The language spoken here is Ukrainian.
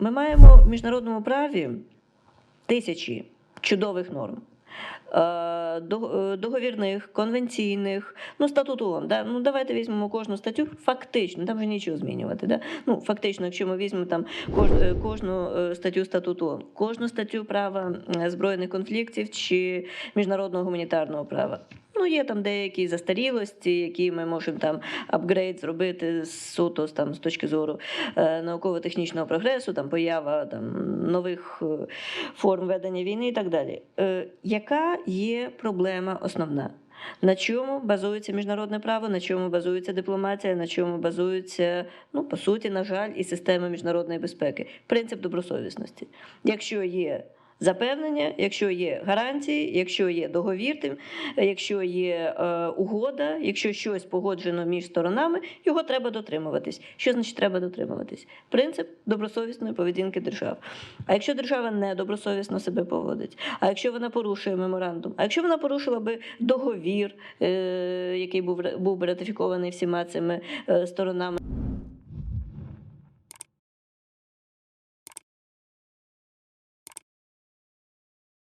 Ми маємо в міжнародному праві тисячі чудових норм. Е, е, Договірних, конвенційних, ну, статуту ООН. Да? Ну, давайте візьмемо кожну статтю, фактично, там вже нічого змінювати. Да? Ну, фактично, якщо ми візьмемо там кож, е, кожну статтю статуту ООН, кожну статтю права збройних конфліктів чи міжнародного гуманітарного права. Ну, є там деякі застарілості, які ми можемо там апгрейд зробити суто там, з точки зору е, науково-технічного прогресу, там поява там, нових е, форм ведення війни і так далі. Е, яка є проблема основна? На чому базується міжнародне право, на чому базується дипломатія, на чому базується, ну, по суті, на жаль, і система міжнародної безпеки. Принцип добросовісності. Якщо є запевнення, якщо є гарантії, якщо є договір, якщо є е, угода, якщо щось погоджено між сторонами, його треба дотримуватись. Що значить треба дотримуватись? Принцип добросовісної поведінки держав. А якщо держава не добросовісно себе поводить, а якщо вона порушує меморандум, а якщо вона порушила би договір, е, який був був ратифікований всіма цими е, сторонами.